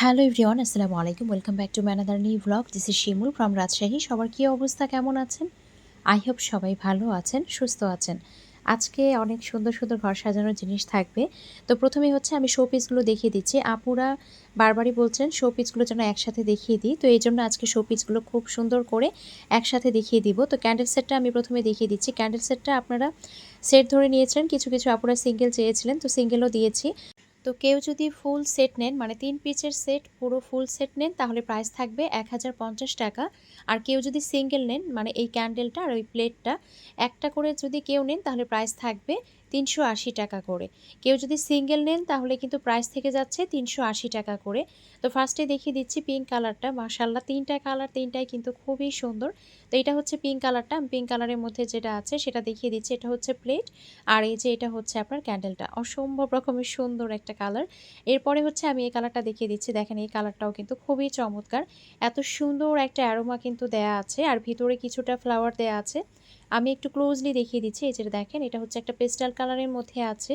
Hello everyone আসসালামু আলাইকুম welcome back to my another new blog this is Shimul from Rajshahi সবার কী অবস্থা, কেমন আছেন? আই হোপ সবাই ভালো আছেন, সুস্থ আছেন। আজকে অনেক সুন্দর সুন্দর ঘর সাজানোর জিনিস থাকবে। তো প্রথমে হচ্ছে আমি শো পিসগুলো দেখিয়ে দিচ্ছি। আপুরা বারবারই বলছেন শো পিসগুলো যেন একসাথে দেখিয়ে দিই। তো এই জন্য আজকে শো পিসগুলো খুব সুন্দর করে একসাথে দেখিয়ে দিব। তো ক্যান্ডেল সেটটা আমি প্রথমে দেখিয়ে দিচ্ছি। ক্যান্ডেল সেটটা আপনারা সেট ধরে নিয়েছেন। কিছু কিছু আপুরা সিঙ্গেল চেয়েছিলেন। তো সিঙ্গেলও দিয়েছি। তো কেউ যদি ফুল সেট নেন মানে তিন পিচের সেট, পুরো ফুল সেট নেন, তাহলে প্রাইস থাকবে এক হাজার পঞ্চাশ টাকা। আর কেউ যদি সিঙ্গেল নেন মানে এই ক্যান্ডেলটা আর ওই প্লেটটা একটা করে যদি কেউ নেন, তাহলে প্রাইস থাকবে তিনশো আশি টাকা করে। কেউ যদি সিঙ্গেল নেন, তাহলে কিন্তু প্রাইস থেকে যাচ্ছে তিনশো আশি টাকা করে। তো ফার্স্টে দেখিয়ে দিচ্ছি পিঙ্ক কালারটা মার্শাল্লাহ তিনটা কালার তিনটাই কিন্তু খুবই সুন্দর। তো এটা হচ্ছে পিঙ্ক কালারটা পিঙ্ক কালারের মধ্যে যেটা আছে, সেটা দেখিয়ে দিচ্ছি। এটা হচ্ছে প্লেট আর এই যে এটা হচ্ছে আপনার ক্যান্ডেলটা অসম্ভব রকমের সুন্দর একটা কালার এরপরে হচ্ছে আমি এই কালারটা দেখিয়ে দিচ্ছি। দেখেন, এই কালারটাও কিন্তু খুবই চমৎকার। এত সুন্দর একটা অ্যারোমা কিন্তু দেয়া আছে। আর ভিতরে কিছুটা ফ্লাওয়ার দেয়া আছে। আমি একটু ক্লোজলি দেখিয়ে দিচ্ছি, এই যেটা দেখেন, এটা হচ্ছে একটা পেস্টাল কালারের মধ্যে আছে।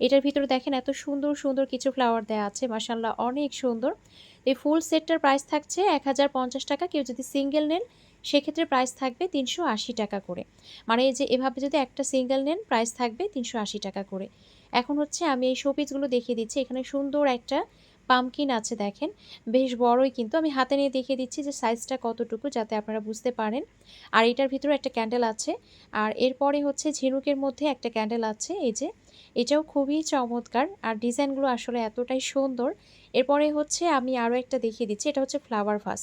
এটার ভিতরে দেখেন এত সুন্দর সুন্দর কিছু ফ্লাওয়ার দেওয়া আছে মাসাল্লাহ অনেক সুন্দর। এই ফুল সেটটার প্রাইস থাকছে এক হাজার পঞ্চাশ টাকা, কেউ যদি সিঙ্গেল নেন, সেক্ষেত্রে প্রাইস থাকবে তিনশো আশি টাকা করে। মানে যে এভাবে যদি একটা সিঙ্গেল নেন প্রাইস থাকবে তিনশো আশি টাকা করে। এখন হচ্ছে আমি এই শোপিসগুলো দেখিয়ে দিচ্ছি, এখানে সুন্দর একটা পামকিন আছে দেখেন। বেশ বড়ই কিন্তু। আমি হাতে নিয়ে দেখিয়ে দিচ্ছি যে সাইজটা কতটুকু যাতে আপনারা বুঝতে পারেন। আর এটার ভিতরে একটা ক্যান্ডেল আছে। আর এরপরে হচ্ছে ঝিনুকের মধ্যে একটা ক্যান্ডেল আছে। এই যে, এটাও খুবই চমৎকার। আর ডিজাইনগুলো আসলে এতটাই সুন্দর। এরপরে হচ্ছে আমি আরও একটা দেখিয়ে দিচ্ছি। এটা হচ্ছে ফ্লাওয়ার ভাস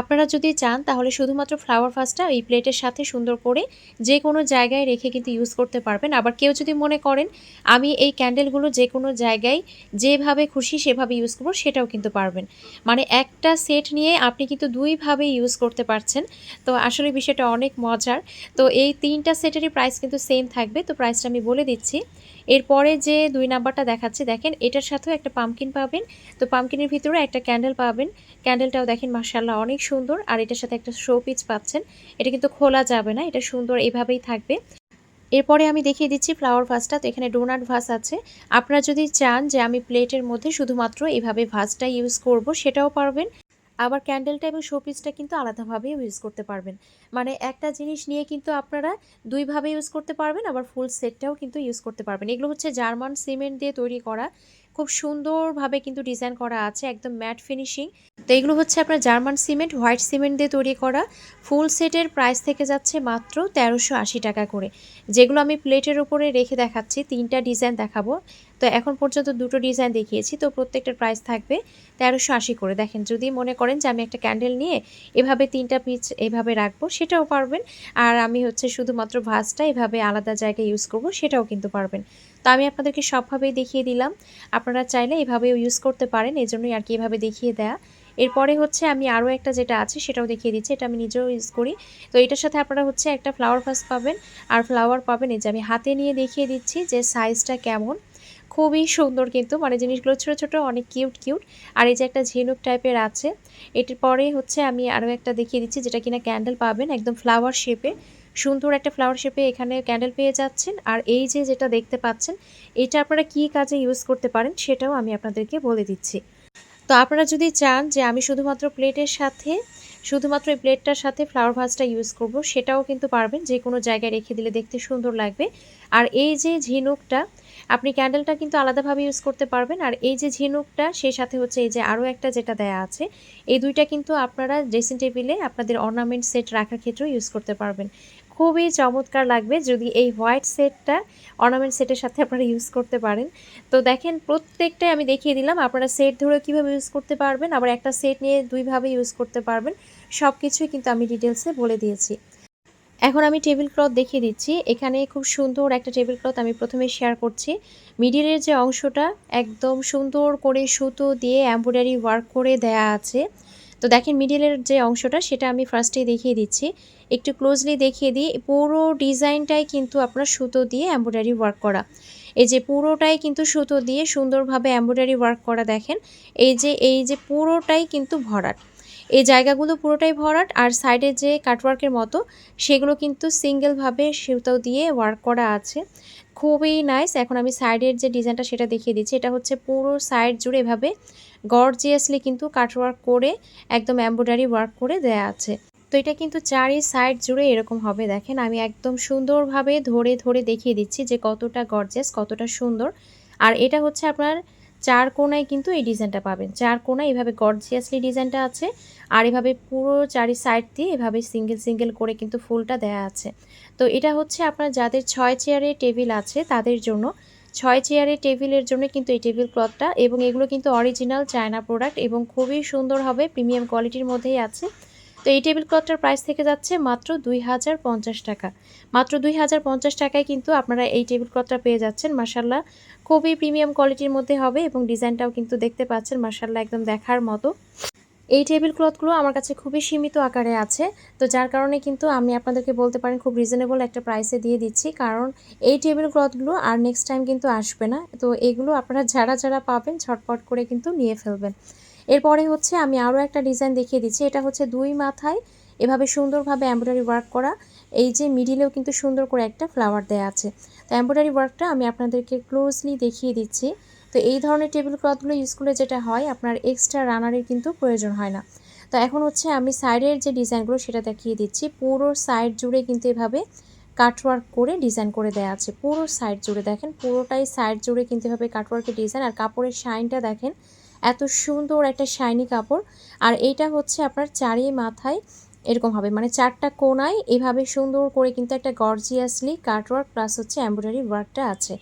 আপনারা যদি চান, তাহলে শুধুমাত্র ফ্লাওয়ার ফাসটা এই প্লেটের সাথে সুন্দর করে যে কোনো জায়গায় রেখে কিন্তু ইউজ করতে পারবেন। আবার কেউ যদি মনে করেন, আমি এই ক্যান্ডেলগুলো যে কোনো জায়গায় যেভাবে খুশি সেভাবে ইউজ করব, সেটাও কিন্তু পারবেন। মানে একটা সেট নিয়ে আপনি কিন্তু দুইভাবে ইউজ করতে পারছেন। তো আসলে বিষয়টা অনেক মজার। তো এই তিনটা সেটেরই প্রাইস কিন্তু সেম থাকবে। তো প্রাইসটা আমি বলে দিচ্ছি। এরপরে যে দুই নাম্বারটা দেখাচ্ছে, দেখেন এটার সাথেও একটা পামকিন পাবেন। তো পামকিনের ভিতরে একটা ক্যান্ডেল পাবেন। ক্যান্ডেলটাও দেখেন মার্শাল্লাহ অনেক সুন্দর। আর এটার সাথে একটা শো পিচ পাচ্ছেন। এটা কিন্তু খোলা যাবে না, এটা সুন্দর এভাবেই থাকবে। এরপরে আমি দেখিয়ে দিচ্ছি ফ্লাওয়ার ভাসটা তো এখানে ডোনাট ভাস আছে। আপনারা যদি চান যে আমি প্লেটের মধ্যে শুধুমাত্র এভাবে ভাসটা ইউজ করব, সেটাও পারবেন। আবার ক্যান্ডেলটা এবং শোপিসটা কিন্তু আলাদাভাবে ইউজ করতে পারবেন। মানে একটা জিনিস নিয়ে কিন্তু আপনারা দুইভাবে ইউজ করতে পারবেন, আবার ফুল সেটটাও কিন্তু ইউজ করতে পারবেন। এগুলো হচ্ছে জার্মান সিমেন্ট দিয়ে তৈরি করা। খুব সুন্দরভাবে কিন্তু ডিজাইন করা আছে, একদম ম্যাট ফিনিশিং তো এগুলো হচ্ছে আপনার জার্মান সিমেন্ট, হোয়াইট সিমেন্ট দিয়ে তৈরি করা। ফুল সেটের প্রাইস থেকে যাচ্ছে মাত্র তেরোশো আশি টাকা করে। যেগুলো আমি প্লেটের উপরে রেখে দেখাচ্ছি, তিনটা ডিজাইন দেখাবো। তো এখন পর্যন্ত দুটো ডিজাইন দেখিয়েছি, তো প্রত্যেকটার প্রাইস থাকবে তেরোশো আশি করে। দেখেন, যদি মনে করেন যে আমি একটা ক্যান্ডেল নিয়ে এভাবে তিনটা পিচ এভাবে রাখব, সেটাও পারবেন। আর আমি হচ্ছে শুধুমাত্র ভাজটা এভাবে আলাদা জায়গায় ইউজ করব, সেটাও কিন্তু পারবেন। তো আমি আপনাদেরকে সবভাবেই দেখিয়ে দিলাম। আপনারা চাইলে এভাবেও ইউজ করতে পারেন এই জন্যই আর কি এভাবে দেখিয়ে দেয়া। এরপরে হচ্ছে আমি আরও একটা যেটা আছে সেটাও দেখিয়ে দিচ্ছি, এটা আমি নিজেও ইউজ করি। তো এটার সাথে আপনারা হচ্ছে একটা ফ্লাওয়ার ফাস পাবেন আর ফ্লাওয়ার পাবেন এই যে আমি হাতে নিয়ে দেখিয়ে দিচ্ছি যে সাইজটা কেমন। খুবই সুন্দর কিন্তু মানে জিনিসগুলো ছোটো ছোটো, অনেক কিউট কিউট আর এই যে একটা ঝিনুক টাইপের আছে, এটির পরে হচ্ছে আমি আরও একটা দেখিয়ে দিচ্ছি যেটা কিনা ক্যান্ডেল পাবেন, একদম ফ্লাওয়ার শেপে সুন্দর একটা ফ্লাওয়ার শেপে এখানে ক্যান্ডেল পেয়ে যাচ্ছেন। আর এই যে যেটা দেখতে পাচ্ছেন, এটা আপনারা কী কাজে ইউজ করতে পারেন সেটাও আমি আপনাদেরকে বলে দিচ্ছি। তো আপনারা যদি চান যে আমি শুধুমাত্র প্লেটের সাথে, শুধুমাত্র এই প্লেটটার সাথে ফ্লাওয়ার ভাসটা ইউজ করব, সেটাও কিন্তু পারবেন। যে কোনো জায়গায় রেখে দিলে দেখতে সুন্দর লাগবে। আর এই যে ঝিনুকটা, আপনি ক্যান্ডেলটা কিন্তু আলাদাভাবে ইউজ করতে পারবেন। আর এই যে ঝিনুকটা সেই সাথে হচ্ছে এই যে আরও একটা যেটা দেয়া আছে, এই দুইটা কিন্তু আপনারা ড্রেসিং টেবিলে আপনাদের অর্নামেন্ট সেট রাখার ক্ষেত্রেও ইউজ করতে পারবেন। খুবই চমৎকার লাগবে যদি এই হোয়াইট সেটটা, অর্নামেন্ট সেটের সাথে আপনারা ইউজ করতে পারেন। তো দেখেন, প্রত্যেকটাই আমি দেখিয়ে দিলাম, আপনারা সেট ধরে কীভাবে ইউজ করতে পারবেন, আবার একটা সেট নিয়ে দুইভাবে ইউজ করতে পারবেন সব কিছুই কিন্তু আমি ডিটেলসে বলে দিয়েছি। এখন আমি টেবিল ক্লথ দেখিয়ে দিচ্ছি, এখানে খুব সুন্দর একটা টেবিল ক্লথ আমি প্রথমে শেয়ার করছি। মিডিলের যে অংশটা, একদম সুন্দর করে সুতো দিয়ে এম্ব্রয়ডারি ওয়ার্ক করে দেয়া আছে। তো দেখেন মিডিলের যে অংশটা, সেটা আমি ফার্স্টেই দেখিয়ে দিচ্ছি। একটু ক্লোজলি দেখিয়ে দিই, পুরো ডিজাইনটাই কিন্তু আপনার সুতো দিয়ে এম্ব্রয়ডারি ওয়ার্ক করা। এই যে পুরোটাই কিন্তু সুতো দিয়ে সুন্দরভাবে এম্ব্রয়ডারি ওয়ার্ক করা দেখেন, এই যে এই যে পুরোটাই কিন্তু ভরাট। এই জায়গাগুলো পুরোটাই ভরাট, আর সাইডে যে কাটওয়ার্কের মতো, সেগুলো কিন্তু সিঙ্গেলভাবে সুতো দিয়ে ওয়ার্ক করা আছে। খুবই নাইস এখন আমি সাইডের যে ডিজাইনটা সেটা দেখিয়ে দিচ্ছি। এটা হচ্ছে পুরো সাইড জুড়ে এভাবে গর্জিয়াসলি কিন্তু কাটওয়ার্ক করে, একদম এম্ব্রয়ডারি ওয়ার্ক করে দেয়া আছে। তো এটা কিন্তু চারি সাইড জুড়ে এরকম হবে। দেখেন, আমি একদম সুন্দরভাবে ধরে ধরে দেখিয়ে দিচ্ছি যে কতটা গর্জিয়াস কতটা সুন্দর। আর এটা হচ্ছে আপনার চার কোনায় কিন্তু এই ডিজাইনটা পাবেন। চার কোনায় এভাবে গর্জিয়াসলি ডিজাইনটা আছে আর এভাবে পুরো চারি সাইড দিয়ে এভাবে সিঙ্গেল সিঙ্গেল করে কিন্তু ফুলটা দেয়া আছে। তো এটা হচ্ছে আপনার যাদের ছয় চেয়ারের টেবিল আছে তাদের জন্য। ছয় চেয়ারের টেবিলের জন্য কিন্তু এই টেবিল ক্লথটা এবং এগুলো কিন্তু অরিজিনাল চায়না প্রোডাক্ট এবং খুবই সুন্দর হবে, প্রিমিয়াম কোয়ালিটির মধ্যেই আছে। তো এই টেবিল ক্লথটার প্রাইস থেকে যাচ্ছে মাত্র দুই হাজার পঞ্চাশ টাকা। মাত্র দুই হাজার পঞ্চাশ টাকায় কিন্তু আপনারা এই টেবিল ক্লথটা পেয়ে যাচ্ছেন। মাসাল্লাহ খুবই প্রিমিয়াম কোয়ালিটির মধ্যে হবে এবং ডিজাইনটাও কিন্তু দেখতে পাচ্ছেন মাসাল্লাহ একদম দেখার মতো। এই টেবিল ক্লথগুলো আমার কাছে খুবই সীমিত আকারে আছে। তো যার কারণে কিন্তু আমি আপনাদেরকে বলতে পারেন খুব রিজনেবল একটা প্রাইসে দিয়ে দিচ্ছি। কারণ এই টেবিল ক্লথগুলো আর নেক্সট টাইম কিন্তু আসবে না। তো এগুলো আপনারা যারা যারা পাবেন ঝটপট করে কিন্তু নিয়ে ফেলবেন। এরপরে হচ্ছে আমি আরও একটা ডিজাইন দেখিয়ে দিচ্ছি। এটা হচ্ছে দুই মাথায় এভাবে সুন্দরভাবে এমব্রয়ডারি ওয়ার্ক করা। এই যে মিডিলেও কিন্তু সুন্দর করে একটা ফ্লাওয়ার দেওয়া আছে। তো এমব্রয়ডারি ওয়ার্কটা আমি আপনাদেরকে ক্লোজলি দেখিয়ে দিচ্ছি। তো এই ধরনের টেবিল ক্লথগুলো ইউজ করলে যেটা হয়, আপনার এক্সট্রা রানারের কিন্তু প্রয়োজন হয় না। তো এখন হচ্ছে আমি সাইডের যে ডিজাইনগুলো সেটা দেখিয়ে দিচ্ছি। পুরো সাইড জুড়ে কিন্তু এভাবে কাটওয়ার্ক করে ডিজাইন করে দেওয়া আছে। পুরো সাইড জুড়ে দেখেন, পুরোটাই সাইড জুড়ে কিন্তু এভাবে কাটওয়ার্কের ডিজাইন আর কাপড়ের শাইনটা দেখেন এত সুন্দর একটা শাইনি কাপড়। আর এইটা হচ্ছে আপনার চারি মাথায় এরকম হবে মানে চারটা কোনায় এভাবে সুন্দর করে কিন্তু একটা গর্জিয়াসলি কাটওয়ার্ক প্লাস হচ্ছে এমব্রয়ডারি ওয়ার্কটা আছে।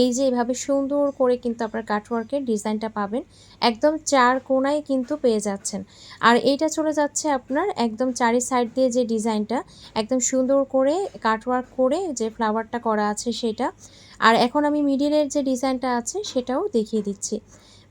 এই যে এভাবে সুন্দর করে কিন্তু আপনার কাটওয়ার্কের ডিজাইনটা পাবেন, একদম চার কোনায় কিন্তু পেয়ে যাচ্ছেন। আর এইটা চলে যাচ্ছে আপনার একদম চারি সাইড দিয়ে যে ডিজাইনটা একদম সুন্দর করে কাটওয়ার্ক করে যে ফ্লাওয়ারটা করা আছে সেটা। আর এখন আমি মিডিলের যে ডিজাইনটা আছে সেটাও দেখিয়ে দিচ্ছি।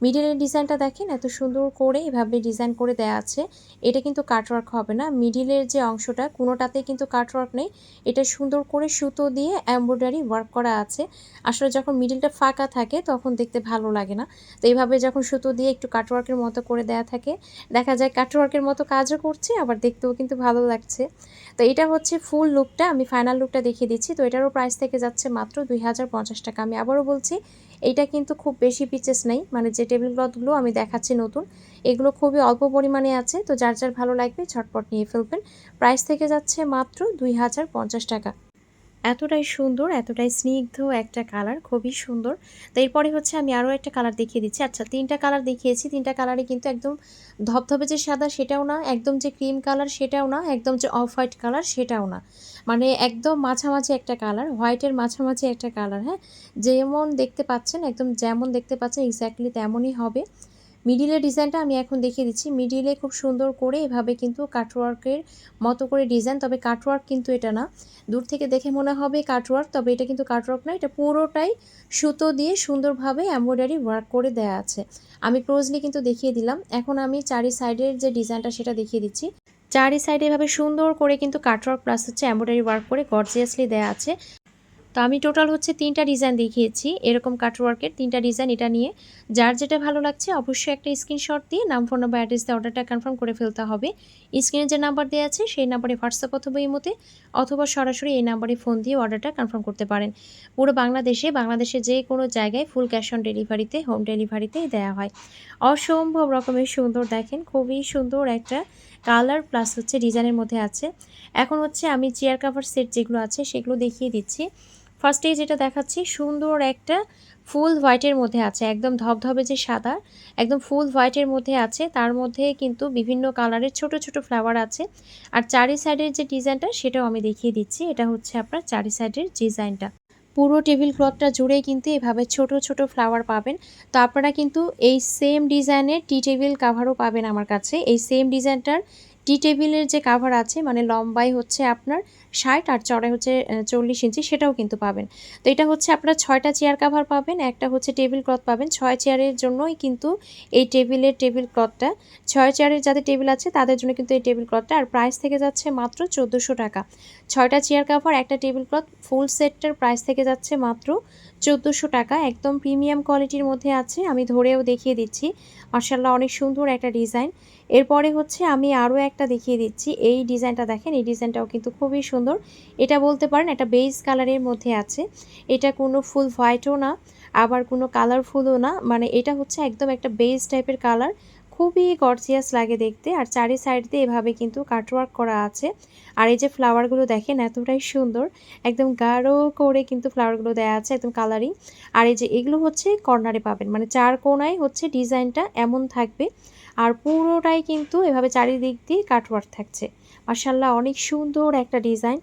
মিডিলের ডিজাইনটা দেখেন, এত সুন্দর করে এভাবে ডিজাইন করে দেয়া আছে। এটা কিন্তু কাটওয়ার্ক হবে না। মিডিলের যে অংশটা, কোনোটাতে কিন্তু কাটওয়ার্ক নেই। এটা সুন্দর করে সুতো দিয়ে এমব্রয়ডারি ওয়ার্ক করা আছে। আসলে যখন মিডিলটা ফাঁকা থাকে, তখন দেখতে ভালো লাগে না। তো এইভাবে যখন সুতো দিয়ে একটু কাটওয়ার্কের মতো করে দেয়া থাকে, দেখা যায় কাটওয়ার্কের মতো কাজও করছে, আবার দেখতেও কিন্তু ভালো লাগছে। তো এটা হচ্ছে ফুল লুকটা আমি ফাইনাল লুকটা দেখিয়ে দিচ্ছি। তো এটারও প্রাইস থেকে যাচ্ছে মাত্র দুই হাজার পঞ্চাশ টাকা। আমি আবারও বলছি এইটা কিন্তু খুব বেশি পিচেস নেই। মানে যে টেবিল ক্লথগুলো আমি দেখাচ্ছি নতুন, এগুলো খুবই অল্প পরিমাণে আছে। তো যার যার ভালো লাগবে ছটপট নিয়ে ফেলবেন। প্রাইস থেকে যাচ্ছে মাত্র দুই হাজার পঞ্চাশ টাকা। এতটাই সুন্দর, এতটাই স্নিগ্ধ একটা কালার খুবই সুন্দর। তো এরপরে হচ্ছে আমি আরও একটা কালার দেখিয়ে দিচ্ছি। আচ্ছা তিনটা কালার দেখিয়েছি। তিনটা কালারে কিন্তু একদম ধপধপে যে সাদা সেটাও না, একদম যে ক্রিম কালার সেটাও না, একদম যে অফ হোয়াইট কালার সেটাও না। মানে একদম মাঝামাঝি একটা কালার হোয়াইটের মাঝামাঝি একটা কালার হ্যাঁ? যেমন দেখতে পাচ্ছেন, একদম যেমন দেখতে পাচ্ছেন এক্স্যাক্টলি তেমনই হবে। মিডিলের ডিজাইনটা আমি এখন দেখিয়ে দিচ্ছি। মিডিলে খুব সুন্দর করে এভাবে কিন্তু কাটওয়ার্কের মতো করে ডিজাইন তবে কাটওয়ার্ক কিন্তু এটা না। দূর থেকে দেখে মনে হবে কাটওয়ার্ক তবে এটা কিন্তু কাটওয়ার্ক না, এটা পুরোটাই সুতো দিয়ে সুন্দরভাবে এমব্রয়ডারি ওয়ার্ক করে দেয়া আছে। আমি ক্লোজলি কিন্তু দেখিয়ে দিলাম। এখন আমি চারি সাইডের যে ডিজাইনটা সেটা দেখিয়ে দিচ্ছি। চারি সাইডে এভাবে সুন্দর করে কিন্তু কাটওয়ার্ক প্লাস হচ্ছে এমব্রয়ডারি ওয়ার্ক করে গর্জিয়াসলি দেয়া আছে। তো আমি টোটাল হচ্ছে তিনটা ডিজাইন দেখিয়েছি। এরকম কাটওয়ার্কের তিনটা ডিজাইন এটা নিয়ে। যার যেটা ভালো লাগছে, অবশ্যই একটা স্ক্রিনশট দিয়ে নাম ফোন নাম্বার অ্যাড্রেস দিয়ে অর্ডারটা কনফার্ম করে ফেলতে হবে। স্ক্রিনে যে নাম্বার দেওয়া আছে, সেই নাম্বারে হোয়াটসঅ্যাপ অথবা ইমোতে অথবা সরাসরি এই নাম্বারে ফোন দিয়ে অর্ডারটা কনফার্ম করতে পারেন। পুরো বাংলাদেশে বাংলাদেশে যে কোনো জায়গায় ফুল ক্যাশ অন ডেলিভারিতে হোম ডেলিভারিতে দেওয়া হয়। অসম্ভব রকমের সুন্দর দেখেন, খুবই সুন্দর একটা কালার প্লাস হচ্ছে ডিজাইনের মধ্যে আছে। এখন হচ্ছে আমি চেয়ার কাভার সেট যেগুলো আছে, সেগুলো দেখিয়ে দিচ্ছি। ফার্স্টেই যেটা দেখাচ্ছি, সুন্দর একটা ফুল হোয়াইটের মধ্যে আছে, একদম ধবধবে যে সাদা, একদম ফুল হোয়াইটের মধ্যে আছে। তার মধ্যে কিন্তু বিভিন্ন কালারের ছোট ছোট ফ্লাওয়ার আছে। আর চারি সাইডের যে ডিজাইনটা সেটাও আমি দেখিয়ে দিচ্ছি। এটা হচ্ছে আপনার চারি সাইডের ডিজাইনটা পুরো টেবিল ক্লথটা জুড়ে কিন্তু এভাবে ছোট ছোট ফ্লাওয়ার পাবেন। তো আপনারা কিন্তু এই সেম ডিজাইনের টি টেবিল কাভারও পাবেন আমার কাছে। এই সেম ডিজাইনটার টি টেবিলের যে কাভার আছে মানে লম্বাই হচ্ছে আপনার ষাট আর চড়াই হচ্ছে চল্লিশ ইঞ্চি, সেটাও কিন্তু পাবেন। তো এটা হচ্ছে আপনার ছয়টা চেয়ার কাভার পাবেন, একটা হচ্ছে টেবিল ক্লথ পাবেন। ছয় চেয়ারের জন্যই কিন্তু এই টেবিলের টেবিল ক্লথটা ছয় চেয়ারের যাদের টেবিল আছে, তাদের জন্য কিন্তু এই টেবিল ক্লথটা আর প্রাইস থেকে যাচ্ছে মাত্র চোদ্দোশো টাকা। ছয়টা চেয়ার কাভার একটা টেবিল ক্লথ ফুল সেটটার প্রাইস থেকে যাচ্ছে মাত্র চোদ্দোশো টাকা, একদম প্রিমিয়াম কোয়ালিটির মধ্যে আছে, আমি ধরেও দেখিয়ে দিচ্ছি। মার্শাল্লাহ অনেক সুন্দর একটা ডিজাইন। এরপরে হচ্ছে আমি আরও একটা দেখিয়ে দিচ্ছি, এই ডিজাইনটা দেখেন, এই ডিজাইনটাও কিন্তু খুবই সুন্দর। এটা বলতে পারেন, একটা বেজ কালারের মধ্যে আছে। এটা কোনো ফুল হোয়াইটও না, আবার কোনো কালারফুলও না মানে এটা হচ্ছে একদম একটা বেজ টাইপের কালার। খুবই গর্জিয়াস লাগে দেখতে। আর চারি সাইড দিয়ে এভাবে কিন্তু কাটওয়ার্ক করা আছে। আর এই যে ফ্লাওয়ারগুলো দেখেন, এতটাই সুন্দর। একদম গাঢ় করে কিন্তু ফ্লাওয়ারগুলো দেওয়া আছে, একদম কালারিং আর এই যে এগুলো হচ্ছে কর্নারে পাবেন। মানে চার কোনায় হচ্ছে ডিজাইনটা এমন থাকবে। আর পুরোটাই কিন্তু এভাবে চারিদিক দিয়ে কাটওয়ার্ক থাকছে। মার্শাল্লাহ অনেক সুন্দর একটা ডিজাইন।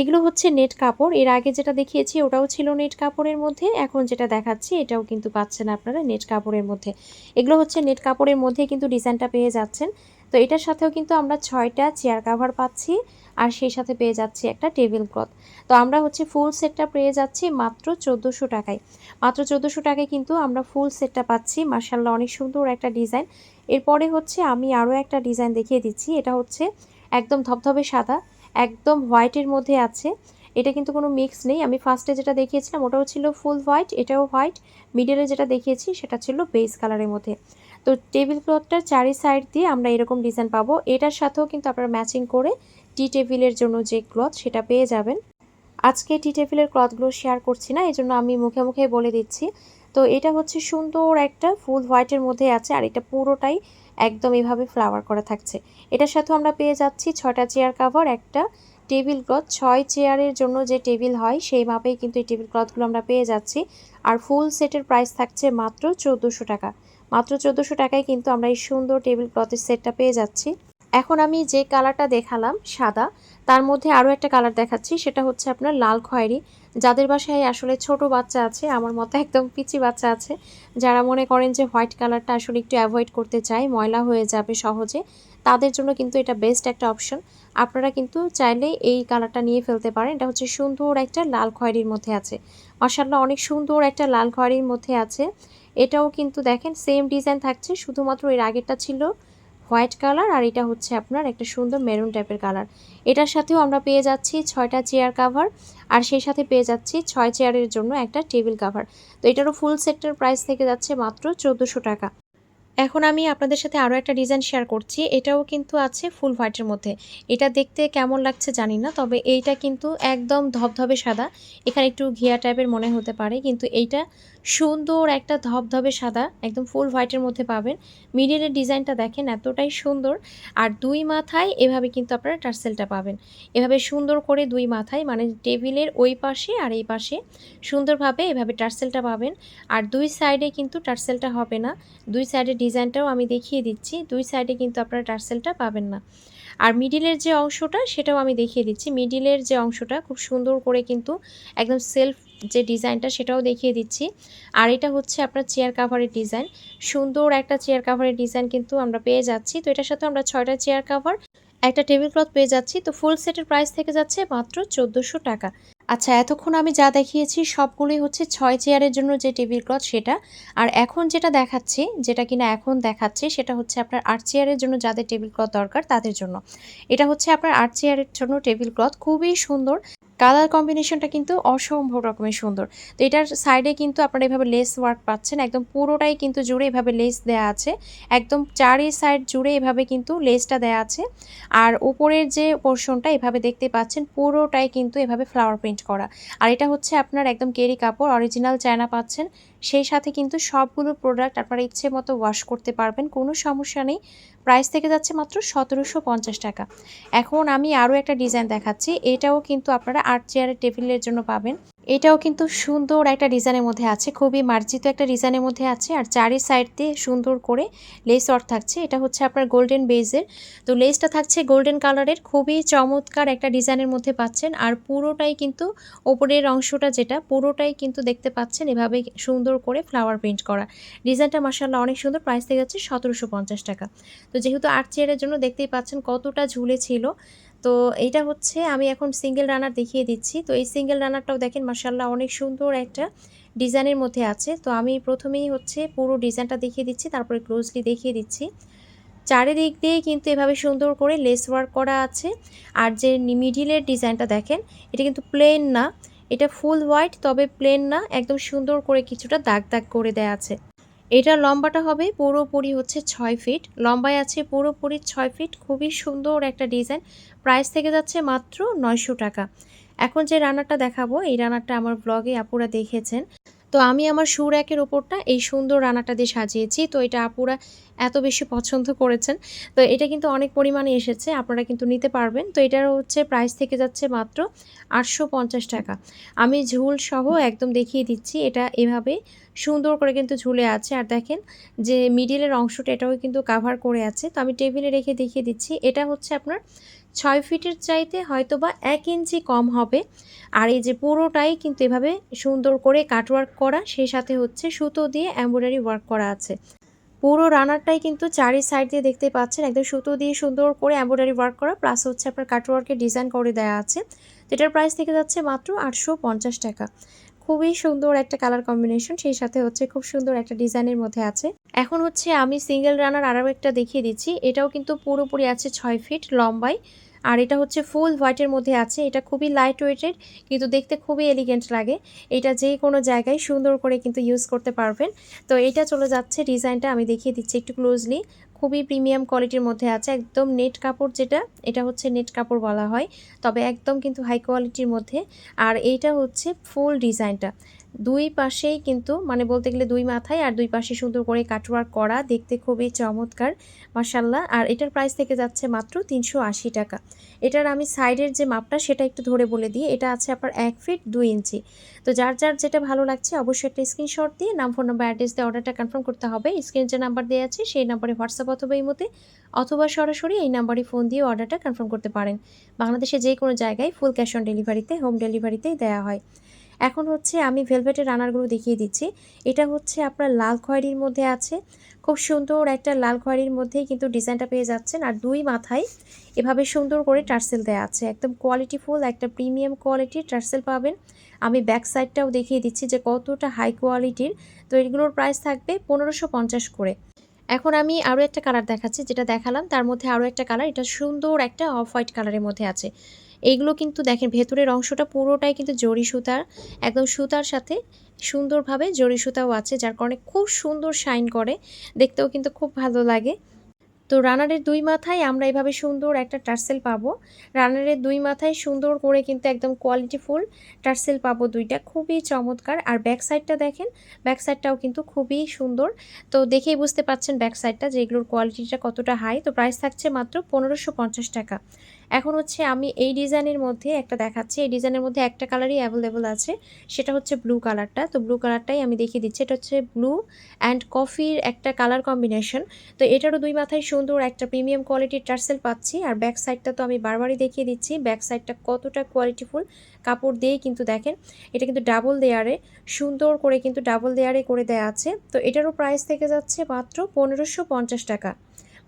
এগুলো হচ্ছে নেট কাপড়। এর আগে যেটা দেখিয়েছি, ওটাও ছিল নেট কাপড়ের মধ্যে। এখন যেটা দেখাচ্ছি, এটাও কিন্তু পাচ্ছেন আপনারা নেট কাপড়ের মধ্যে। এগুলো হচ্ছে নেট কাপড়ের মধ্যে কিন্তু ডিজাইনটা পেয়ে যাচ্ছেন। তো এটার সাথেও কিন্তু আমরা ছয়টা চেয়ার কাভার পাচ্ছি আর সেই সাথে পেয়ে যাচ্ছি একটা টেবিল ক্লথ। তো আমরা হচ্ছে ফুল সেটটা পেয়ে যাচ্ছি মাত্র চোদ্দোশো টাকায়। মাত্র চোদ্দোশো টাকায় কিন্তু আমরা ফুল সেটটা পাচ্ছি। মার্শাল্লাহ অনেক সুন্দর একটা ডিজাইন। এরপরে হচ্ছে আমি আরও একটা ডিজাইন দেখিয়ে দিচ্ছি। এটা হচ্ছে একদম ধবধবে সাদা। একদম হোয়াইটের মধ্যে আছে। এটা কিন্তু কোনো মিক্স নেই। আমি ফার্স্টে যেটা দেখিয়েছিলাম, ওটাও ছিল ফুল হোয়াইট এটাও হোয়াইট মিডলে যেটা দেখিয়েছি, সেটা ছিল বেস কালারের মধ্যে। তো টেবিল ক্লথটার চারি সাইড দিয়ে আমরা এরকম ডিজাইন পাবো। এটার সাথেও কিন্তু আপনারা ম্যাচিং করে টি টেবিলের জন্য যে ক্লথ সেটা পেয়ে যাবেন। আজকে টি টেবিলের ক্লথগুলো শেয়ার করছি না এই জন্য আমি মুখে মুখে বলে দিচ্ছি। তো এটা হচ্ছে সুন্দর একটা ফুল হোয়াইটের মধ্যে আছে, আর এটা পুরোটাই একদম এভাবে ফ্লাওয়ার করা থাকছে। এটার সাথেও আমরা পেয়ে যাচ্ছি ছটা চেয়ার কাভার একটা টেবিল ক্লথ ছয় চেয়ারের জন্য যে টেবিল হয়, সেই মাপেই কিন্তু এই টেবিল ক্লথগুলো আমরা পেয়ে যাচ্ছি। আর ফুল সেটের প্রাইস থাকছে মাত্র চোদ্দোশো টাকা। মাত্র চোদ্দোশো টাকায় কিন্তু আমরা এই সুন্দর টেবিল ক্লথের সেটটা পেয়ে যাচ্ছি। এখন আমি যে কালারটা দেখালাম, সাদা, তার মধ্যে আরও একটা কালার দেখাচ্ছি, সেটা হচ্ছে আপনার লাল খয়েরি। যাদের বাসায় আসলে ছোট বাচ্চা আছে, আমার মতো একদম পিচি বাচ্চা আছে, যারা মনে করেন যে হোয়াইট কালারটা আসলে একটু অ্যাভয়েড করতে চায়, ময়লা হয়ে যাবে সহজে, তাদের জন্য কিন্তু এটা বেস্ট একটা অপশন। আপনারা কিন্তু চাইলে এই কালারটা নিয়ে ফেলতে পারেন, এটা হচ্ছে সুন্দর একটা লাল খয়েরির মধ্যে আছে। মার্শাল্লাহ অনেক সুন্দর একটা লাল খয়েরির মধ্যে আছে। এটাও কিন্তু দেখেন সেম ডিজাইন থাকছে, শুধুমাত্র এর আগেরটা ছিল হোয়াইট কালার আর এটা হচ্ছে আপনার একটা সুন্দর মেরুন টাইপের কালার। এটার সাথেও আমরা পেয়ে যাচ্ছি ছয়টা চেয়ার কাভার আর সেই সাথে পেয়ে যাচ্ছি ছয় চেয়ারের জন্য একটা টেবিল কাভার। তো এটারও ফুল সেটের প্রাইস থেকে যাচ্ছে মাত্র চোদ্দোশো টাকা। এখন আমি আপনাদের সাথে আরও একটা ডিজাইন শেয়ার করছি। এটাও কিন্তু আছে ফুল হোয়াইটের মধ্যে। এটা দেখতে কেমন লাগছে জানি না, তবে এইটা কিন্তু একদম ধবধবে সাদা। এখানে একটু ঘিয়া টাইপের মনে হতে পারে, কিন্তু এইটা সুন্দর একটা ধবধবে সাদা, একদম ফুল হোয়াইটের মধ্যে পাবেন। মিডিলের ডিজাইনটা দেখেন, এতটাই সুন্দর। আর দুই মাথায় এভাবে কিন্তু আপনারা টার্সেলটা পাবেন। এভাবে সুন্দর করে দুই মাথায় মানে টেবিলের ওই পাশে আর এই পাশে সুন্দরভাবে এভাবে টার্সেলটা পাবেন। আর দুই সাইডে কিন্তু টার্সেলটা হবে না। দুই সাইডে ডিজাইনটাও আমি দেখিয়ে দিচ্ছি। দুই সাইডে কিন্তু আপনারা টার্সেলটা পাবেন না। আর মিডিলের যে অংশটা, সেটাও আমি দেখিয়ে দিচ্ছি। মিডিলের যে অংশটা, খুব সুন্দর করে কিন্তু একদম সেলফ যে ডিজাইনটা সেটাও দেখিয়ে দিচ্ছি। আর এটা হচ্ছে আপনার চেয়ার কাভারের ডিজাইন সুন্দর একটা চেয়ার কাভারের ডিজাইন কিন্তু আমরা পেয়ে যাচ্ছি। তো এটার সাথে আমরা ছয়টা চেয়ার কাভার একটা টেবিল ক্লথ পেয়ে যাচ্ছি। তো ফুল সেটের প্রাইস থেকে যাচ্ছে মাত্র চোদ্দোশো টাকা। আচ্ছা এতক্ষণ আমি যা দেখিয়েছি সবগুলোই হচ্ছে ছয় চেয়ারের জন্য যে টেবিল ক্লথ সেটা। আর এখন যেটা দেখাচ্ছি, যেটা কিনা এখন দেখাচ্ছি, সেটা হচ্ছে আপনার আট চেয়ারের জন্য যাদের টেবিল ক্লথ দরকার তাদের জন্য। এটা হচ্ছে আপনার আট চেয়ারের জন্য টেবিল ক্লথ, খুবই সুন্দর। কালার কম্বিনেশনটা কিন্তু অসম্ভব রকমের সুন্দর। তো এটার সাইডে কিন্তু আপনারা এভাবে লেস ওয়ার্ক পাচ্ছেন, একদম পুরোটাই কিন্তু জুড়ে এভাবে লেস দেয়া আছে। একদম চারি সাইড জুড়ে এভাবে কিন্তু লেসটা দেয়া আছে। আর উপরের যে পোর্শনটা এভাবে দেখতে পাচ্ছেন, পুরোটাই কিন্তু এভাবে ফ্লাওয়ার করা। আর এটা হচ্ছে আপনার একদম কেরি কাপড় অরিজিনাল চায়না পাচ্ছেন। সেই সাথে কিন্তু সবগুলো প্রোডাক্ট আপনারা ইচ্ছে মতো ওয়াশ করতে পারবেন, কোনো সমস্যা নেই। প্রাইস থেকে যাচ্ছে মাত্র সতেরোশো পঞ্চাশ টাকা। এখন আমি আরও একটা ডিজাইন দেখাচ্ছি, এটাও কিন্তু আপনারা আর্ট চেয়ারের টেবিলের জন্য পাবেন। এটাও কিন্তু সুন্দর একটা ডিজাইনের মধ্যে আছে, খুবই মার্জিত একটা ডিজাইনের মধ্যে আছে, আর চারি সাইড দিয়ে সুন্দর করে লেস ওয়ার্ক থাকছে। এটা হচ্ছে আপনার গোল্ডেন বেজের তো লেসটা থাকছে গোল্ডেন কালারের খুবই চমৎকার একটা ডিজাইনের মধ্যে পাচ্ছেন, আর পুরোটাই কিন্তু ওপরের অংশটা যেটা, পুরোটাই কিন্তু দেখতে পাচ্ছেন এভাবে সুন্দর করে ফ্লাওয়ার প্রিন্ট করা। ডিজাইনটা মার্শাল্লাহ অনেক সুন্দর প্রাইস থেকে যাচ্ছে সতেরোশো পঞ্চাশ টাকা। তো যেহেতু আর্ট চেয়ারের জন্য দেখতেই পাচ্ছেন কতটা ঝুলে ছিল তো এইটা হচ্ছে আমি এখন সিঙ্গেল রানার দেখিয়ে দিচ্ছি। তো এই সিঙ্গেল রানারটাও দেখেন মার্শাল্লাহ অনেক সুন্দর একটা ডিজাইনের মধ্যে আছে। তো আমি প্রথমেই হচ্ছে পুরো ডিজাইনটা দেখিয়ে দিচ্ছি, তারপরে ক্লোজলি দেখিয়ে দিচ্ছি। চারিদিক দিয়ে কিন্তু এভাবে সুন্দর করে লেস ওয়ার্ক করা আছে। আর যে মিডিলের ডিজাইনটা দেখেন, এটা কিন্তু প্লেন না। এটা ফুল হোয়াইট তবে প্লেন না। একদম সুন্দর করে কিছুটা দাগ দাগ করে দেয়া আছে। এটার লম্বাটা হবে পুরোপুরি হচ্ছে ছয় ফিট, লম্বায় আছে পুরোপুরি ছয় ফিট, খুবই সুন্দর একটা ডিজাইন, প্রাইস থেকে যাচ্ছে মাত্র নয়শো টাকা। এখন যে রান্নাটা দেখাবো, এই রান্নাটা আমার ব্লগে আপুরা দেখেছেন। তো আমি আমার শু একের ওপরটা এই সুন্দর রানাটা দিয়ে সাজিয়েছি। তো এটা আপুরা এত বেশি পছন্দ করেছেন। তো এটা কিন্তু অনেক পরিমাণে এসেছে, আপনারা কিন্তু নিতে পারবেন। তো এটার হচ্ছে প্রাইস থেকে যাচ্ছে মাত্র আটশো পঞ্চাশ টাকা। আমি ঝুল সহ একদম দেখিয়ে দিচ্ছি, এটা এভাবে সুন্দর করে কিন্তু ঝুলে আছে। আর দেখেন যে মিডিলের অংশটা এটাও কিন্তু কাভার করে আছে। তো আমি টেবিলে রেখে দেখিয়ে দিচ্ছি। এটা হচ্ছে আপনার ছয় ফিটের চাইতে হয়তো বা এক ইঞ্চি কম হবে। আর এই যে পুরোটাই কিন্তু এভাবে সুন্দর করে কাটওয়ার্ক করা, সেই সাথে হচ্ছে সুতো দিয়ে এমব্রয়ডারি ওয়ার্ক করা আছে। পুরো রানারটাই কিন্তু চারি সাইড দিয়ে দেখতে পাচ্ছেন, একদম সুতো দিয়ে সুন্দর করে এমব্রয়ডারি ওয়ার্ক করা, প্লাস হচ্ছে আপনার কাটওয়ার্কের ডিজাইন করে দেওয়া আছে। এটার প্রাইস থেকে যাচ্ছে মাত্র আটশো পঞ্চাশ টাকা। খুবই সুন্দর একটা কালার কম্বিনেশন সেই সাথে হচ্ছে খুব সুন্দর একটা ডিজাইনের মধ্যে আছে। এখন হচ্ছে আমি সিঙ্গেল রানার আরও একটা দেখিয়ে দিচ্ছি। এটাও কিন্তু পুরোপুরি আছে ছয় ফিট লম্বায়। আর এটা হচ্ছে ফুল হোয়াইটের মধ্যে আছে। এটা খুবই লাইট ওয়েটেড কিন্তু দেখতে খুবই এলিগেন্ট লাগে। এটা যে কোনো জায়গায় সুন্দর করে কিন্তু ইউজ করতে পারবেন। তো এটা চলে যাচ্ছে ডিজাইনটা আমি দেখিয়ে দিচ্ছি একটু ক্লোজলি খুবই প্রিমিয়াম কোয়ালিটির মধ্যে আছে, একদম নেট কাপড় যেটা, এটা হচ্ছে নেট কাপড় বলা হয়। তবে একদম কিন্তু হাই কোয়ালিটির মধ্যে। আর এইটা হচ্ছে ফুল ডিজাইনটা দুই পাশেই কিন্তু মানে বলতে গেলে দুই মাথায় আর দুই পাশে সুন্দর করে কাটওয়ার্ক করা, দেখতে খুবই চমৎকার মাসাল্লাহ আর এটার প্রাইস থেকে যাচ্ছে মাত্র তিনশো আশি টাকা। এটার আমি সাইডের যে মাপটা, সেটা একটু ধরে বলে দিই। এটা আছে আপনার এক ফিট দুই ইঞ্চি। তো যার যার যেটা ভালো লাগছে, অবশ্যই একটা স্ক্রিনশট দিয়ে নাম ফোন নাম্বার অ্যাড্রেস দিয়ে অর্ডারটা কনফার্ম করতে হবে। স্ক্রিন যে নাম্বার দেওয়া আছে, সেই নাম্বারে হোয়াটসঅ্যাপ অথবা এই মতে অথবা সরাসরি এই নাম্বারে ফোন দিয়ে অর্ডারটা কনফার্ম করতে পারেন। বাংলাদেশে যে কোনো জায়গায় ফুল ক্যাশ অন ডেলিভারিতে হোম ডেলিভারিতেই দেওয়া হয়। এখন হচ্ছে আমি ভেলভেটের রানারগুলো দেখিয়ে দিচ্ছি। এটা হচ্ছে আপনার লাল খয়েরির মধ্যে আছে। খুব সুন্দর একটা লাল খয়েরির মধ্যেই কিন্তু ডিজাইনটা পেয়ে যাচ্ছেন। আর দুই মাথায় এভাবে সুন্দর করে টার্সেল দেওয়া আছে। একদম কোয়ালিটিফুল একটা প্রিমিয়াম কোয়ালিটির টার্সেল পাবেন। আমি ব্যাক সাইডটাও দেখিয়ে দিচ্ছি যে কতটা হাই কোয়ালিটির তো এগুলোর প্রাইস থাকবে পনেরোশো পঞ্চাশ করে। এখন আমি আরও একটা কালার দেখাচ্ছি, যেটা দেখালাম। তার মধ্যে আরও একটা কালার এটা সুন্দর একটা অফ হোয়াইট কালারের মধ্যে আছে। এইগুলো কিন্তু দেখেন, ভেতরের অংশটা পুরোটাই কিন্তু জরি সুতার, একদম সুতার সাথে সুন্দরভাবে জরি সুতাও আছে, যার কারণে খুব সুন্দর শাইন করে, দেখতেও কিন্তু খুব ভালো লাগে। তো রানারের দুই মাথায় আমরা এভাবে সুন্দর একটা টার্সেল পাবো। রানারের দুই মাথায় সুন্দর করে কিন্তু একদম কোয়ালিটিফুল টার্সেল পাবো দুইটা, খুবই চমৎকার। আর ব্যাক সাইডটা দেখেন, ব্যাক সাইডটাও কিন্তু খুবই সুন্দর। তো দেখেই বুঝতে পাচ্ছেন ব্যাক সাইডটা যে এগুলোর কোয়ালিটিটা কতটা হাই। তো প্রাইস থাকছে মাত্র পনেরোশো টাকা। এখন হচ্ছে আমি এই ডিজাইনের মধ্যে একটা দেখাচ্ছি। এই ডিজাইনের মধ্যে একটা কালারই অ্যাভেলেবল আছে। সেটা হচ্ছে ব্লু কালারটা তো ব্লু কালারটাই আমি দেখিয়ে দিচ্ছি। এটা হচ্ছে ব্লু অ্যান্ড কফির একটা কালার কম্বিনেশন তো এটারও দুই মাথায় সুন্দর একটা প্রিমিয়াম কোয়ালিটির টার্সেল পাচ্ছি। আর ব্যাক সাইডটা তো আমি বারবারই দেখিয়ে দিচ্ছি। ব্যাক সাইডটা কতটা কোয়ালিটিফুল কাপড় দিয়েই কিন্তু দেখেন, এটা কিন্তু ডাবল দেয়ারে সুন্দর করে কিন্তু ডাবল দেয়ারে করে দেয়া আছে। তো এটারও প্রাইস থেকে যাচ্ছে মাত্র পনেরোশো পঞ্চাশ টাকা।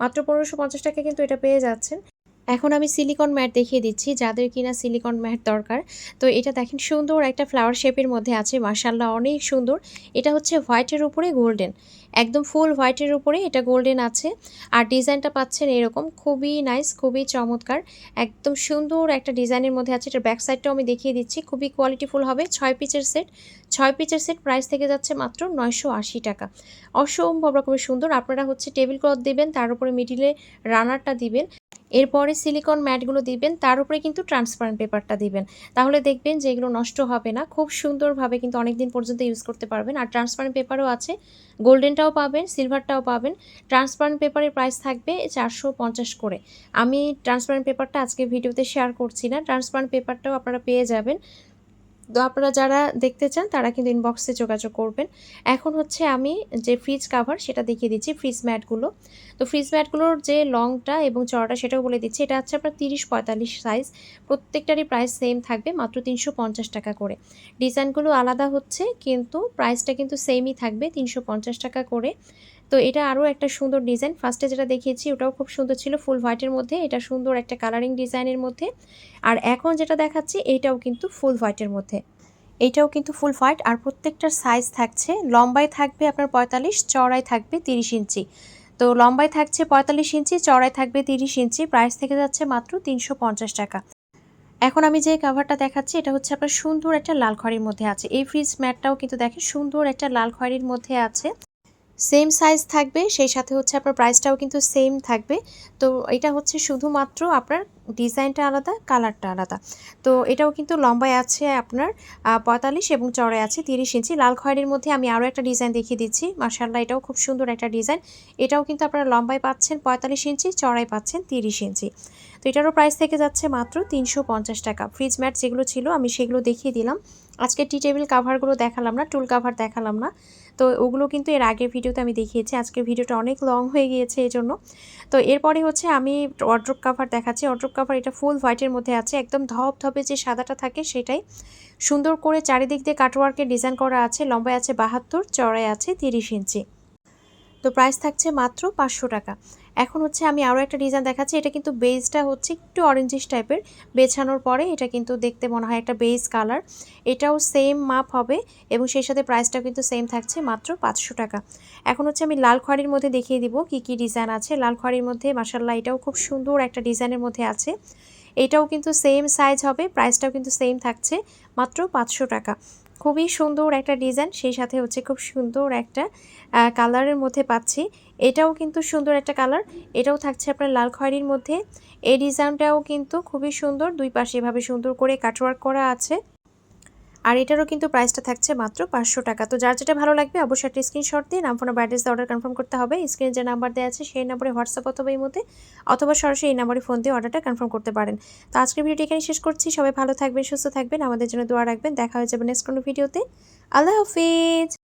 মাত্র পনেরোশো পঞ্চাশ টাকা কিন্তু এটা পেয়ে যাচ্ছেন। এখন আমি সিলিকন ম্যাট দেখিয়ে দিচ্ছি, যাদের কিনা সিলিকন ম্যাট দরকার। তো এটা দেখেন সুন্দর একটা ফ্লাওয়ার শেপের মধ্যে আছে মার্শাল্লাহ অনেক সুন্দর। এটা হচ্ছে হোয়াইটের উপরে গোল্ডেন একদম ফুল হোয়াইটের উপরে এটা গোল্ডেন আছে। আর ডিজাইনটা পাচ্ছেন এরকম। খুবই নাইস, খুবই চমৎকার। একদম সুন্দর একটা ডিজাইনের মধ্যে আছে। এটার ব্যাক সাইডটাও আমি দেখিয়ে দিচ্ছি। খুবই কোয়ালিটিফুল হবে। ছয় পিচের সেট। ছয় পিচের সেট প্রাইস থেকে যাচ্ছে মাত্র নয়শো আশি টাকা। অসম্ভব রকমের সুন্দর। আপনারা হচ্ছে টেবিল ক্লথ দেবেন, তার উপরে মিডিলে রানারটা দিবেন। এরপরে সিলিকন ম্যাটগুলো দিবেন, তার উপরে কিন্তু ট্রান্সপারেন্ট পেপারটা দিবেন। তাহলে দেখবেন যে এগুলো নষ্ট হবে না। খুব সুন্দরভাবে কিন্তু অনেক দিন পর্যন্ত ইউজ করতে পারবেন। আর ট্রান্সপারেন্ট পেপারও আছে। গোল্ডেনটাও পাবেন, সিলভারটাও পাবেন। ট্রান্সপারেন্ট পেপারের প্রাইস থাকবে চারশো পঞ্চাশ করে। আমি ট্রান্সপারেন্ট পেপারটা আজকে ভিডিওতে শেয়ার করছি না। ট্রান্সপারেন্ট পেপারটাও আপনারা পেয়ে যাবেন। তো আপনারা যারা দেখতে চান, তারা কিন্তু ইনবক্সে যোগাযোগ করবেন। এখন হচ্ছে আমি যে ফ্রিজ কাভার সেটা দেখিয়ে দিচ্ছি ফ্রিজ ম্যাটগুলো তো ফ্রিজ ম্যাটগুলোর যে লংটা এবং চড়াটা সেটাও বলে দিচ্ছি। এটা হচ্ছে আপনার তিরিশ পঁয়তাল্লিশ সাইজ প্রত্যেকটারই প্রাইস সেম থাকবে, মাত্র তিনশো পঞ্চাশ টাকা করে। ডিজাইনগুলো আলাদা হচ্ছে, কিন্তু প্রাইসটা কিন্তু সেমই থাকবে, তিনশো পঞ্চাশ টাকা করে। তো এটা আরও একটা সুন্দর ডিজাইন। ফার্স্টে যেটা দেখিয়েছি, ওটাও খুব সুন্দর ছিল ফুল হোয়াইটের মধ্যে। এটা সুন্দর একটা কালারিং ডিজাইনের মধ্যে। আর এখন যেটা দেখাচ্ছি এইটাও কিন্তু ফুল হোয়াইটের মধ্যে। এইটাও কিন্তু ফুল হোয়াইট আর প্রত্যেকটার সাইজ থাকছে, লম্বায় থাকবে আপনার পঁয়তাল্লিশ চড়াই থাকবে তিরিশ ইঞ্চি। তো লম্বায় থাকছে পঁয়তাল্লিশ ইঞ্চি চড়াই থাকবে তিরিশ ইঞ্চি প্রাইস থেকে যাচ্ছে মাত্র তিনশো পঞ্চাশ টাকা। এখন আমি যে কাভারটা দেখাচ্ছি, এটা হচ্ছে আপনার সুন্দর একটা লাল খয়েরির মধ্যে আছে। এই ফ্রিজ ম্যাটটাও কিন্তু দেখেন, সুন্দর একটা লাল খয়েরির মধ্যে আছে। সেম সাইজ থাকবে, সেই সাথে হচ্ছে আপনার প্রাইসটাও কিন্তু সেম থাকবে। তো এটা হচ্ছে শুধুমাত্র আপনার ডিজাইনটা আলাদা কালারটা আলাদা। তো এটাও কিন্তু লম্বায় আছে আপনার পঁয়তাল্লিশ এবং চড়ায় আছে তিরিশ ইঞ্চি। লাল খয়েরির মধ্যে আমি আরও একটা ডিজাইন দেখিয়ে দিচ্ছি। মার্শাল্লাহ এটাও খুব সুন্দর একটা ডিজাইন এটাও কিন্তু আপনারা লম্বায় পাচ্ছেন পঁয়তাল্লিশ ইঞ্চি চড়াই পাচ্ছেন তিরিশ ইঞ্চি। তো এটারও প্রাইস থেকে যাচ্ছে মাত্র তিনশো পঞ্চাশ টাকা। ফ্রিজ ম্যাট যেগুলো ছিল, আমি সেগুলো দেখিয়ে দিলাম। আজকে টি টেবিল কাভারগুলো দেখালাম না টুল কাভার দেখালাম না। তো ওগুলো কিন্তু এর আগের ভিডিওতে আমি দেখিয়েছি। আজকের ভিডিওটা অনেক লং হয়ে গিয়েছে এই জন্য তো এরপরে হচ্ছে আমি অড্রপ কাভার দেখাচ্ছি। অড্রপ কাভার এটা ফুল হোয়াইটের মধ্যে আছে। একদম ধপ ধপে যে সাদাটা থাকে সেটাই। সুন্দর করে চারিদিক দিয়ে কাটওয়ার্কের ডিজাইন করা আছে। লম্বায় আছে বাহাত্তর চড়ায় আছে তিরিশ ইঞ্চি। তো প্রাইস থাকছে মাত্র পাঁচশো টাকা। এখন হচ্ছে আমি আরও একটা ডিজাইন দেখাচ্ছি, এটা কিন্তু বেজটা হচ্ছে একটু অরেঞ্জিশ টাইপের বেছানোর পরে এটা কিন্তু দেখতে মনে হয় একটা বেজ কালার এটাও সেম মাপ হবে এবং সেই সাথে প্রাইসটাও কিন্তু সেম থাকছে মাত্র পাঁচশো টাকা। এখন হচ্ছে আমি লাল খড়ির মধ্যে দেখিয়ে দিব কি কি ডিজাইন আছে। লাল খড়ির মধ্যে মাসাল্লাহ এটাও খুব সুন্দর একটা ডিজাইনের মধ্যে আছে। এটাও কিন্তু সেম সাইজ হবে প্রাইসটাও কিন্তু সেম থাকছে মাত্র পাঁচশো টাকা। খুবই সুন্দর একটা ডিজাইন, সেই সাথে হচ্ছে খুব সুন্দর একটা কালারের মধ্যে পাচ্ছি। এটাও কিন্তু সুন্দর একটা কালার, এটাও থাকছে আপনার লাল খয়েরির মধ্যে। এই ডিজাইনটাও কিন্তু খুবই সুন্দর, দুই পাশে এভাবে সুন্দর করে কাটওয়ার্ক করা আছে। আর এটারও কিন্তু প্রাইসটা থাকছে মাত্র পাঁচশো টাকা। তো যার যেটা ভালো লাগবে অবশ্যই একটা স্ক্রিনশট দিয়ে নাম ফোন ব্যাড্রেস অর্ডার কনফার্ম করতে হবে। স্ক্রিনে যে নাম্বার দেওয়া আছে সেই নাম্বারে হোয়াটসঅ্যাপ অথবা এই মধ্যে অথবা সরাসরি এই নাম্বারে ফোন দিয়ে অর্ডারটা কনফার্ম করতে পারেন। তো আজকের ভিডিওটি এখানে শেষ করছি। সবাই ভালো থাকবেন, সুস্থ থাকবেন। আমাদের জন্য দোয়া রাখবেন। দেখা হয়ে যাবে নেক্সট কোনো ভিডিওতে আল্লাহ হাফিজ।